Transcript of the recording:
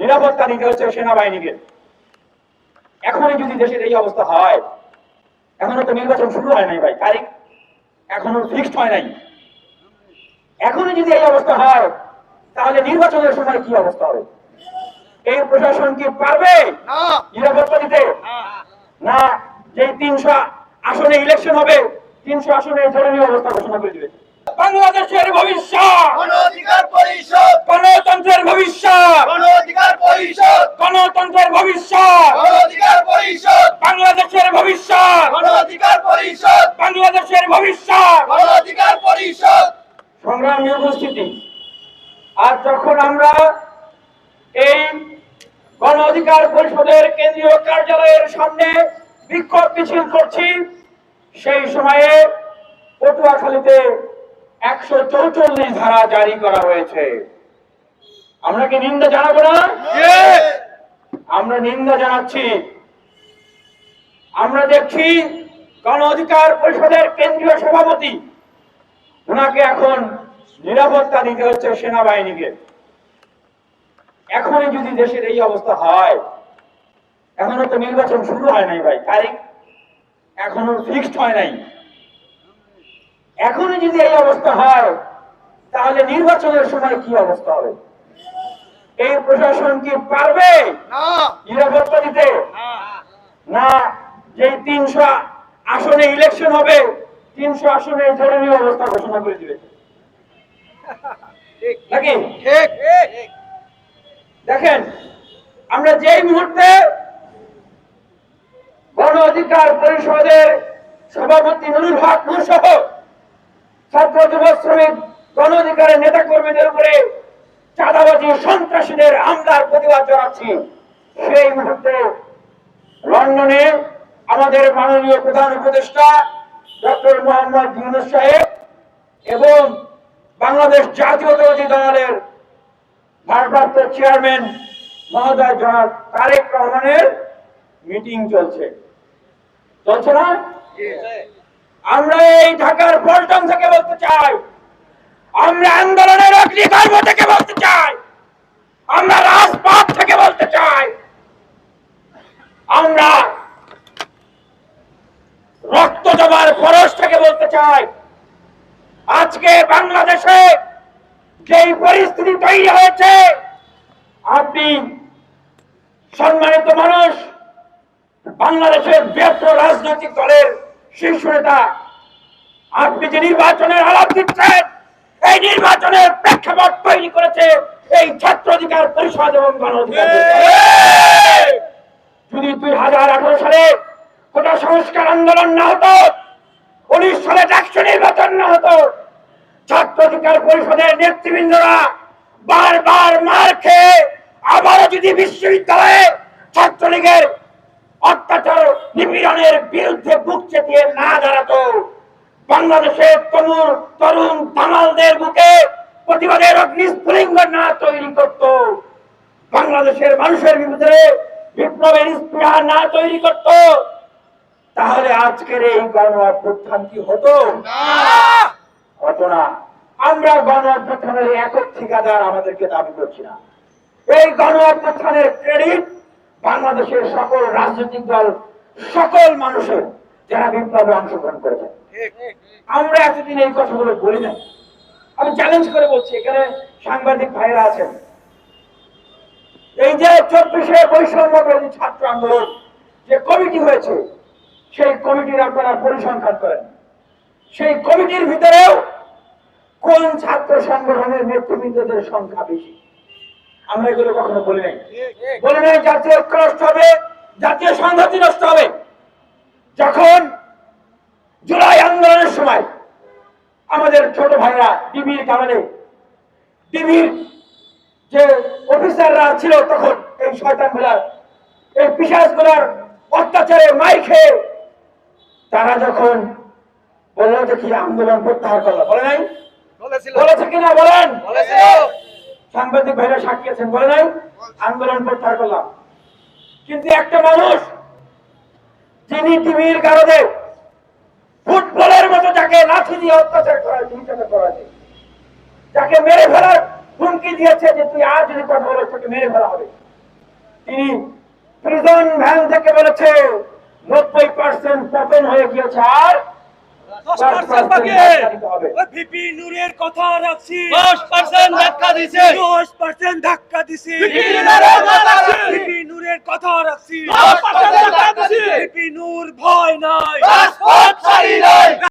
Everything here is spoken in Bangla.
নিরাপত্তা দিতে হচ্ছে সেনাবাহিনীকে। এখনই যদি দেশের এই অবস্থা হয় এখনও তো নির্বাচন শুরু হয় নাই ভাই তারিখ এখনও ফিক্সড হয় নাই। এখনই যদি এই অবস্থা হয় তাহলে নির্বাচনের সময় কি অবস্থা হবে? এই প্রশাসন কি পারবে নিরাপত্তা দিতে? না। যে তিনশো আসনে ইলেকশন হবে তিনশো আসনে এই ধরনের অবস্থা ঘোষণা করে দিবে। বাংলাদেশের ভবিষ্যৎ। গণ অধিকার পরিষদ। গণতন্ত্রের ভবিষ্যৎ। গণ অধিকার পরিষদ। গণতন্ত্রের ভবিষ্যৎ। গণ অধিকার পরিষদ। বাংলাদেশের ভবিষ্যৎ। গণ অধিকার পরিষদ। বাংলাদেশের ভবিষ্যৎ। গণ অধিকার পরিষদ। সংগ্রামী উপস্থিতি আর যখন আমরা এই গণ অধিকার পরিষদের কেন্দ্রীয় কার্যালয়ের সামনে বিক্ষোভ মিছিল করছি সেই সময়ে পটুয়াখালীতে একশো চৌচল্লিশ ধারা জারি করা হয়েছে। আমরা কি নিন্দা জানাব না? আমরা নিন্দা জানাচ্ছি। আমরা দেখছি গণ অধিকার পরিষদের কেন্দ্রীয় সভাপতি ওনাকে এখন নিরাপত্তা দিতে হচ্ছে সেনাবাহিনীকে। এখনই যদি দেশের এই অবস্থা হয় এখনও তো নির্বাচন শুরু হয় নাই ভাই তারিখ এখনও ফিক্সড হয় নাই। এখনই যদি এই অবস্থা হয় তাহলে নির্বাচনের সময় কি অবস্থা হবে? এই প্রশাসন কি পারবে নিরাপত্তা দিতে না। যে তিনশো আসনে ইলেকশন হবে তিনশো আসনে ধরনের অবস্থা ঘোষণা করে দিবে। নাকি? দেখেন আমরা যেই মুহূর্তে গণ অধিকার পরিষদের সভাপতি নুরুল হক নূর সহ ছাত্র যুবক শ্রমিক গণ অধিকারের নেতা কর্মীদের উপরে চাঁদাবাজি সন্ত্রাসীদের হামলার প্রতিবাদ জানাচ্ছি। সেই মুহূর্তে লন্ডনে আমাদের মাননীয় প্রধান উপদেষ্টা ডক্টর মোহাম্মদ ইউনুস সাহেব এবং বাংলাদেশ জাতীয়তাবাদী দলের ভারপ্রাপ্ত চেয়ারম্যান মহোদয় জনাব তারেক রহমানের মিটিং চলছে। চলছে না? আমরা এই ঢাকার পল্টন থেকে বলতে চাই। আমরা আন্দোলনের অগ্নিগর্ভ থেকে বলতে চাই। আমরা রাজপথ থেকে বলতে চাই। আমরা রক্ত জমার পরশ থেকে বলতে চাই। আজকে বাংলাদেশে যেই পরিস্থিতি তৈরি হয়েছে, আপনি সম্মানিত মানুষ, বাংলাদেশের বৃহত্তর রাজনৈতিক দলের শীর্ষ নেতা আপনি যে নির্বাচনের আলাপ দিচ্ছেন এই নির্বাচনের প্রেক্ষাপট তৈরি করেছে এই ছাত্র অধিকার পরিষদ এবং গণ যদি দুই হাজার আঠারো সালে কোটা সংস্কার আন্দোলন না হতো, উনিশ সালে ডাকসু নির্বাচন না হতো ছাত্র অধিকার পরিষদের নেতৃবৃন্দরা বারবার মার খেয়ে আবারও যদি বিশ্ববিদ্যালয়ে ছাত্রলীগের অত্যাচার নিপীড়নের বিরুদ্ধে বুক চেতিয়ে না দাঁড়াতো। বাংলাদেশের তরুণ তরুণ দামালদের বুকে প্রতিবাদের অগ্নিস্ফুলিঙ্গ না তৈরি করত। বাংলাদেশের মানুষের বিরুদ্ধে বিপ্লবের স্পৃহা না তৈরি করত। তাহলে আজকের এই গণ অভ্যুত্থান কি হতো? হতো না। আমরা গণ অভ্যুত্থানের একক ঠিকাদার আমাদেরকে দাবি করছি না। এই গণ অভ্যুত্থানের ক্রেডিট বাংলাদেশের সকল রাজনৈতিক দল, সকল মানুষের যারা বিপ্লবে অংশগ্রহণ করেছে। আমরা এতদিন এই কথাগুলো বলি না আমি চ্যালেঞ্জ করে বলছি, এখানে সাংবাদিক ভাইরা আছেন। এই যে চব্বিশে বৈষম্য ছাত্র আন্দোলন যে কমিটি হয়েছে, সেই কমিটির আপনারা পরিসংখ্যান করেন। সেই কমিটির ভিতরেও কোন ছাত্র সংগঠনের নেতৃবৃন্দদের সংখ্যা বেশি? আমরা এগুলো কখনো বলি নাই। বলি নাই জাতীয় ঐক্য নষ্ট হবে জাতীয় সংহতি নষ্ট হবে। যখন জুলাই আন্দোলনের সময় আমাদের ছোট ভাইরা ডিবির কারণে ডিবির যে অফিসাররা ছিল তখন এই শয়তানগুলার এই পিসাসগুলার অত্যাচারে মাই খেয়ে তারা যখন বলল যে কি আন্দোলন প্রত্যাহার করল বলে নাই? বলেছে কিনা বলেন? সাংবাদিক ভাইরা সাক্ষী আছেন, বলে নাই? আন্দোলন প্রত্যাহার করলাম। কিন্তু একটা মানুষ, যিনি টিভির কারণে ফুটবলের মতো যাকে লাঠি দিয়ে অত্যাচার করা নির্যাতন করা যাকে মেরে ফেলার হুমকি দিয়েছে যে তুই আর যদি কথা বলো তোকে মেরে ফেলা হবে। তিনি প্রিজন ভ্যান থেকে বলেছে, নব্বই পার্সেন্ট পতন হয়ে গিয়েছে, আর ভিপি নূরের কথা রাখছি। দশ পার্সেন্ট ধাক্কা দিছে। দশ পার্সেন্ট ধাক্কা দিছি। ভিপি নূরের কথা রাখছি। ভিপি নূর ভয় নাই। নাই।